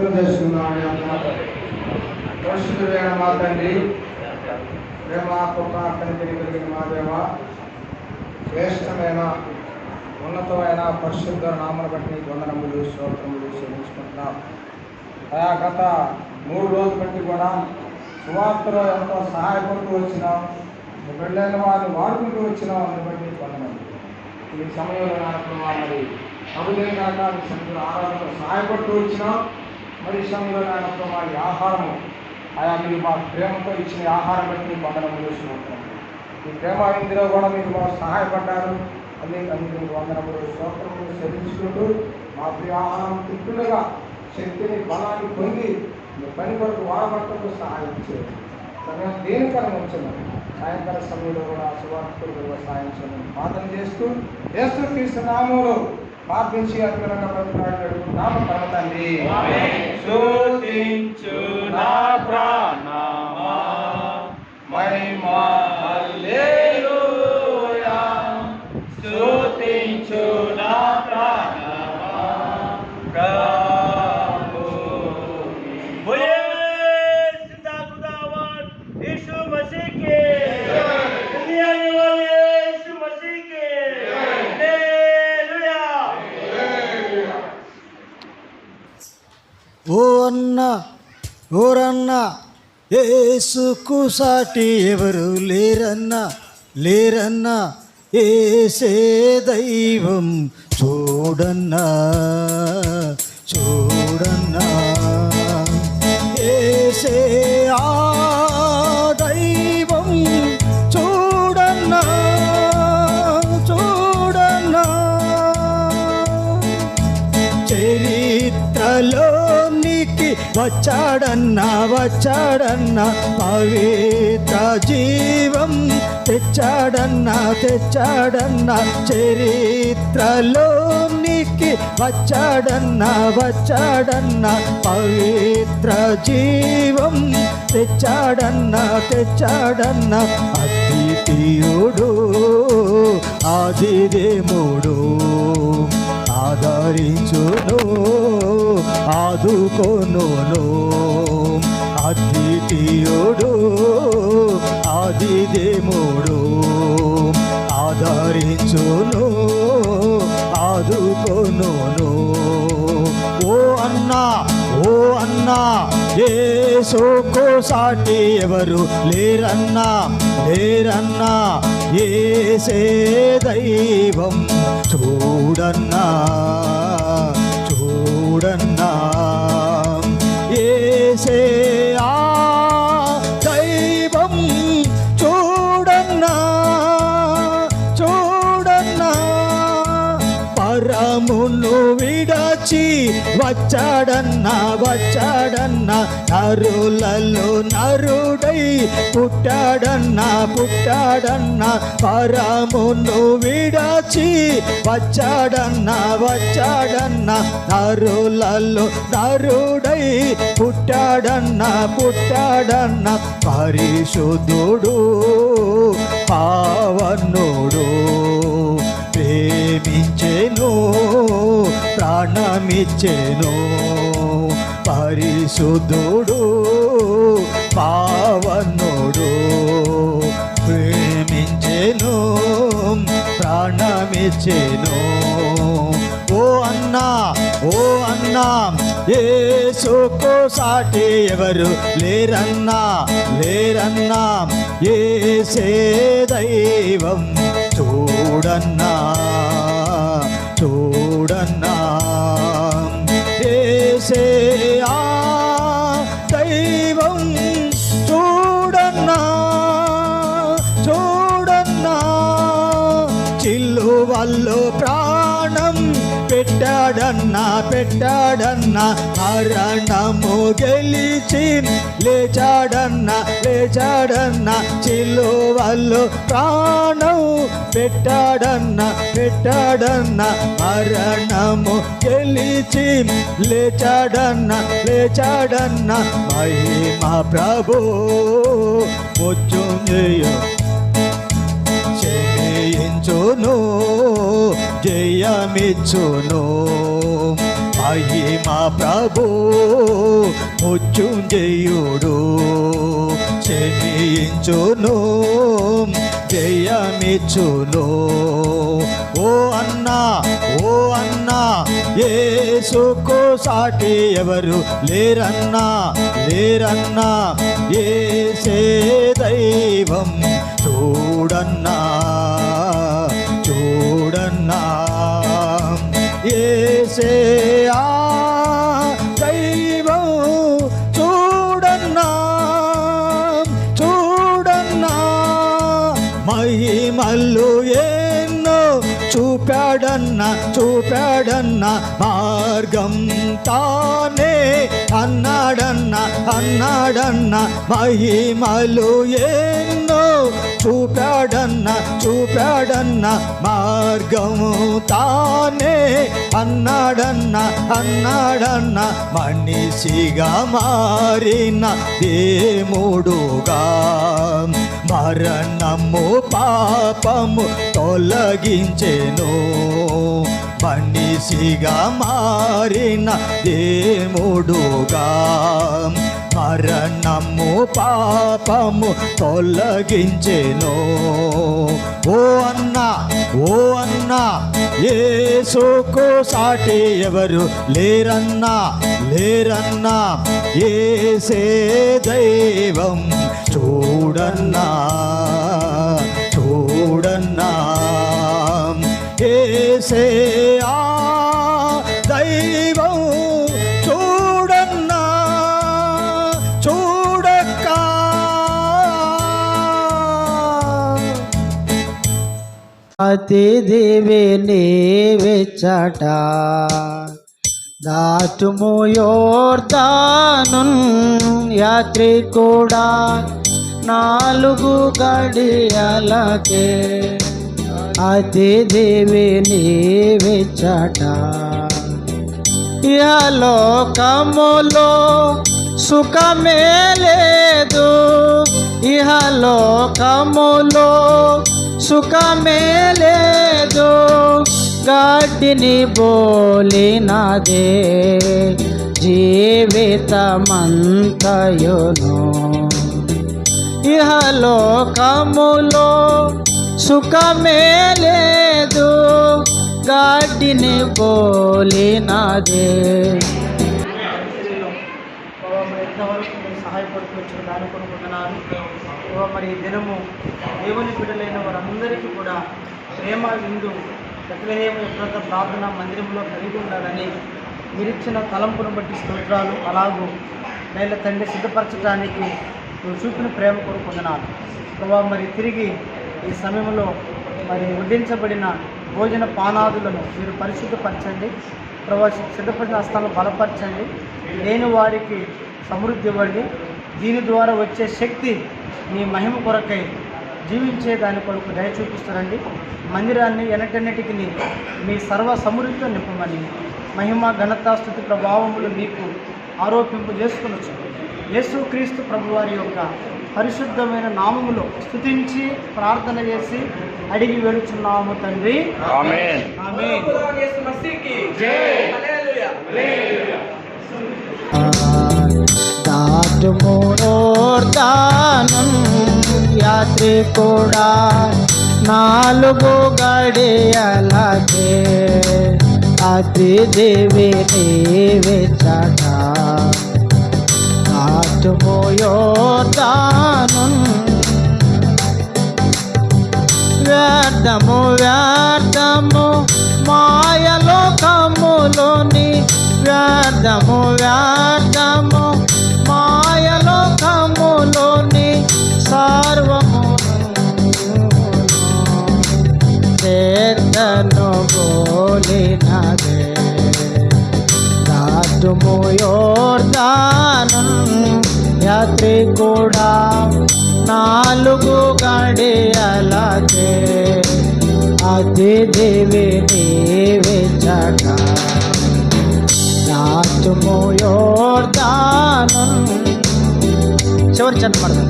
స్తోత్రం చేసుకున్నామని పరిశుద్ధులైన మా తండ్రి ప్రేమ కృప కనికరి కలిగిన మా దేవ శ్రేష్టమైన ఉన్నతమైన పరిశుద్ధ నామను బట్టి వందనములు స్తోత్రములు చెల్లించుకుంటున్నాం. ఆయా గత మూడు రోజుల బట్టి కూడా సువార్తలో ఎంతో సహాయపడుతూ వచ్చినాం పెళ్ళైన వారిని వాడుకుంటూ వచ్చినాం అని బట్టి నీకు వందనములు. ఈ సమయంలో నాకు మరి కవులే కాక ఈ సమయంలో ఆరాధనలో సహాయపడుతూ వచ్చినాం మరి ఈ సమయంలో నాకు వారి ఆహారము. ఆయన మీరు మా ప్రేమతో ఇచ్చిన ఆహారం బట్టి మీకు వందనం చేసుకుంటున్నాం మీ ప్రేమ ఇందులో కూడా మీరు మాకు సహాయపడ్డారు. అదే అందుకు మీకు వందనములు స్తోత్రములు చెల్లించుకుంటూ మా ప్రియ ఆహారం తిట్టులుగా శక్తిని బలాన్ని పొంది మీ పని కొరకు వాడబట్టకు సహాయం చేయండి. సమయం దేనికన్నా ఉంచున్నాం సాయంకాల సమయంలో కూడా సువార్తలు సాయం చేయమని ప్రార్థన చేస్తూ చేస్తూ తీసుకున్నాములో ప్రార్థించి అద్భుతంగా బ్రతుకున్నాడు నామ తండ్రి స్తుతించు నా ప్రాణమా ఓరన్నా ఏసుకు సాటి ఎవరు లేరన్నా లేరన్నా ఏసే దైవం చూడన్నా. వచ్చాడన్నా వచ్చాడన్నా పవిత్ర జీవం తెచ్చాడన్నా తెచ్చాడన్నా చరిత్రలోనికి వచ్చాడన్నా వచ్చాడన్నా పవిత్ర జీవం తెచ్చాడన్నా తెచ్చాడన్నా అద్వితీయుడు ఆదిదేముడు ఆదరించును ఆదుకొను అద్వితీయుడు ఆదిదేముడు ఆదరించును ఆదుకొను ఓ అన్నా ఓ అన్నా ఏ ఏసుకు సాటి ఎవరు లేరన్నా లేరన్నా ఏసే దైవం చూడన్నా చూడన్నా. ఏసే ఆ దైవం చూడన్నా చూడన్నా. పరమును విడచి వచ్చాడన్నా వచ్చాడన్నా నరులలో నరుడై పుట్టాడన్నా పుట్టాడన్నా పరమును విడచి వచ్చాడన్నా వచ్చాడన్నా నరులలో నరుడై పుట్టాడన్నా పుట్టాడన్నా పరిశుద్ధుడు పావనుడు. ప్రేమించెను ప్రాణమిచ్చెను పరిశుద్ధుడు పావనుడు. ప్రేమించెను ప్రాణమిచ్చెను. ఓ అన్నా ఓ అన్నా ఏసుకు సాటి ఎవరు లేరన్నా లేరన్నా ఏసే దైవం. చూడన్నా చూడన్నా. ఏసే ఆ పెట్టాడన్న అరణము గెలిచి లేచాడన్న లేచాడన్న చిల్లువల్లో ప్రాణం పెట్టాడన్న పెట్టాడన్న అరణము గెలిచి లేచాడన్న లేచాడన్న మహిమా ప్రభు మృత్యుంజయ జయించును జయమిచ్చును మా ప్రభు ముచ్చుంజయుడు శమించును జయమిచ్చును. ఓ అన్నా ఓ అన్నా ఏసుకు సాటి ఎవరు లేరన్నా లేరన్నా ఏసే దైవం చూడన్నా చూడన్నా. ఏసే చూపాడన్న చూపాడన్న మార్గం తానే అన్నాడన్న అన్నాడన్న మహిమలు ఎన్నో చూపాడన్న చూపాడన్న మార్గము తానే అన్నాడన్న అన్నాడన్న మనిషిగా మారిన దేముడుగా మరణము పాపము తొలగించెను. మనిషిగా మారిన దేముడుగా మరణము పాపము తొలగించెను. ఓ అన్న ఓ అన్న ఏసుకు సాటి ఎవరు లేరన్నా లేరన్నా ఏసే దైవం చూడన్నా చూడన్నా. ఏసే చూడక్క అతి దివి నీవిచ్చట దాటుము యోర్దాను యాత్రి కూడా నాలుగు గడియలకే. అతి దివి నీవిచ్చట ఇహలోకములో సుఖమే లేదు. ఇహలోకములో సుఖమే లేదు గడ్డిని బోలినదే జీవితమంతయును. ఇహలోకములో సుఖమే లేదు గాడిని బోలినదే. ప్రభావ సహాయపడుతూ దాని కొనుకుంటున్నారు మరి దినము దేవుని బిడ్డలైన వారందరికీ కూడా ప్రేమ విందు ప్రతిహేమ యొక్క ప్రార్థన మందిరంలో కలిగి ఉండాలని మీరిచ్చిన తలంపును బట్టి స్తోత్రాలు అలాగూ నేల తండ్రి సిద్ధపరచడానికి నువ్వు చూపిన ప్రేమ కొనుకుంటున్నాను ప్రభావ మరి తిరిగి ఈ సమయంలో మరి వడ్డించబడిన భోజన పానాదులను మీరు పరిశుద్ధపరచండి. ప్రభావ సిద్ధపడిన హస్తాలను బలపరచండి. లేని వారికి సమృద్ధి ఇవ్వండి. దీని ద్వారా వచ్చే శక్తి మీ మహిమ కొరకై జీవించే దాని కొరకు దయ చూపిస్తారండి. మందిరాన్ని ఎనటెన్నటికి మీ సర్వ సమృద్ధితో నింపమని మహిమ ఘనత స్థుతి ప్రభావములు మీకు ఆరోపింపు చేసుకునొచ్చు. యేసు క్రీస్తు ప్రభువారి యొక్క పరిశుద్ధమైన నామములో స్తుతించి ప్రార్థన చేసి అడిగి వెళుచున్నాము తండ్రి. ఆమేన్. ఆమేన్. దాటుము యోర్దాను యాత్రి కూడా నాలుగు గడియలకే. అతి దేవి నీవిచ్చట దాటుము యోర్దాను వ్యర్థము వ్యర్థము మాయలోకములోని వ్యర్థము దాటుము యోర్దాను యాత్రి కూడా నాలుగు గడియలకే. అతి దేవి నీవిచ్చట దాటుము యోర్దాను చివరి చెప్పబడదు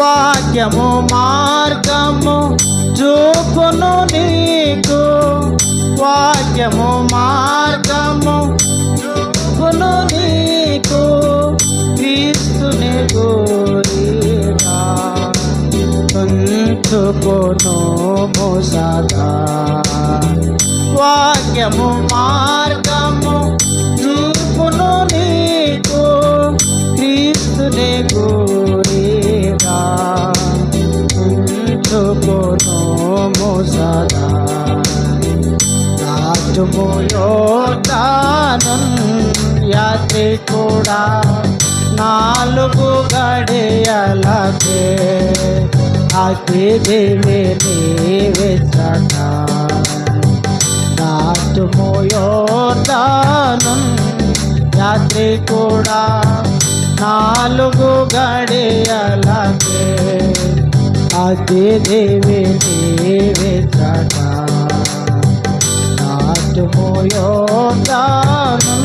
వాక్యము మార్గము చూపు చూపును నీకు. వాక్యము మార్గము ఉంచుకొను సదా వాక్యము అతి దివి నీవిసట రాజుము యాత్రి కూడా నాలుగు గడియలకే. అతి దివి సదా నాటుము యోగాను